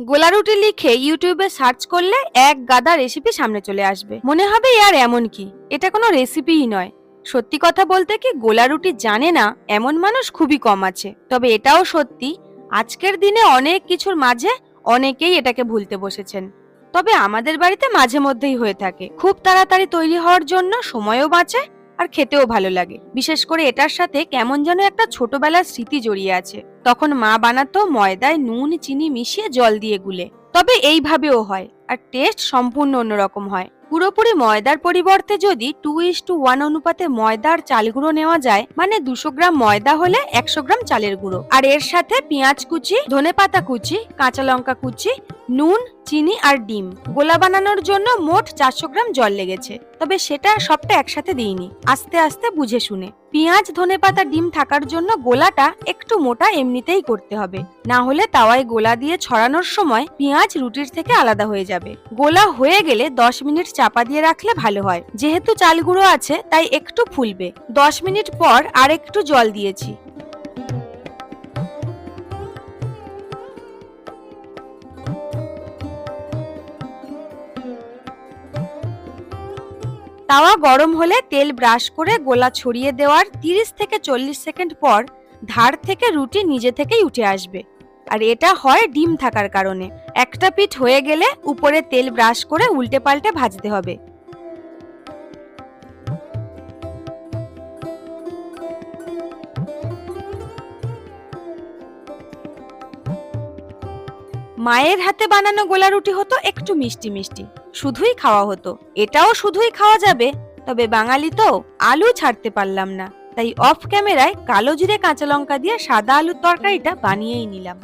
গোলা রুটি লিখে ইউটিউবে সার্চ করলে এক গাদা রেসিপি সামনে চলে আসবে। মনে হবে আর এমন কি? এটা কোনো রেসিপিই নয়। সত্যি কথা বলতে কি গোলা রুটি জানে না, এমন মানুষ খুবই কম আছে। তবে এটাও সত্যি, আজকের দিনে অনেক কিছুর মাঝে অনেকেই এটাকে ভুলতে বসেছেন। তবে আমাদের বাড়িতে মাঝে মধ্যেই হয়ে থাকে। খুব তাড়াতাড়ি তৈরি হওয়ার জন্য সময়ও বাঁচে আর খেতেও ভালো লাগে। বিশেষ করে এটার সাথে কেমন যেন একটা ছোটবেলার স্মৃতি জড়িয়ে আছে। তখন মা বানাতো ময়দায় নুন, চিনি মিশিয়ে জল দিয়ে গুলে। তবে এইভাবেও হয়, আর টেস্ট সম্পূর্ণ অন্যরকম হয়। পুরোপুরি ময়দার পরিবর্তে যদি টু ইস টু ওয়ান অনুপাতে ময়দার চাল গুঁড়ো নেওয়া যায় মানে দুশো গ্রাম ময়দা হলে একশো গ্রাম চালের গুঁড়ো। আর এর সাথে পেঁয়াজ কুচি ধনেপাতা কুচি, কাঁচা লঙ্কা কুচি, নুন, চিনি আর ডিম গোলা বানানোর জন্য মোট চারশো গ্রাম জল লেগেছে। তবে সেটা সবটা একসাথে দিইনি। আস্তে আস্তে বুঝে শুনে। পেঁয়াজ, ধনেপাতা, ডিম থাকার জন্য গোলাটা একটু মোটা এমনিতেই করতে হবে। না হলে তাওয়ায় গোলা দিয়ে ছড়ানোর সময় পেঁয়াজ রুটির থেকে আলাদা হয়ে যাবে। গোলা হয়ে গেলে দশ মিনিট চাপা দিয়ে রাখলে ভালো হয়। যেহেতু চাল গুঁড়ো আছে, তাই একটু ফুলবে। দশ মিনিট পর আর একটু জল দিয়েছি। তাওয়া গরম হলে তেল ব্রাশ করে গোলা ছড়িয়ে দেওয়ার তিরিশ থেকে চল্লিশ সেকেন্ড পর ধার থেকে রুটি নিজে থেকেই উঠে আসবে। আর এটা হয় ডিম থাকার কারণে। একটা পিঠ হয়ে গেলে উপরে তেল ব্রাশ করে উল্টে পাল্টে ভাজতে হবে। মায়ের হাতে বানানো গোলা রুটি হতো একটু মিষ্টি মিষ্টি। শুধুই খাওয়া হতো। এটাও শুধুই খাওয়া যাবে, তবে বাঙালি তো আলু ছাড়তে পারলাম না। তাই অফ ক্যামেরায় কালো জিরে কাঁচা লঙ্কা দিয়ে সাদা আলুর তরকারিটা বানিয়েই নিলাম।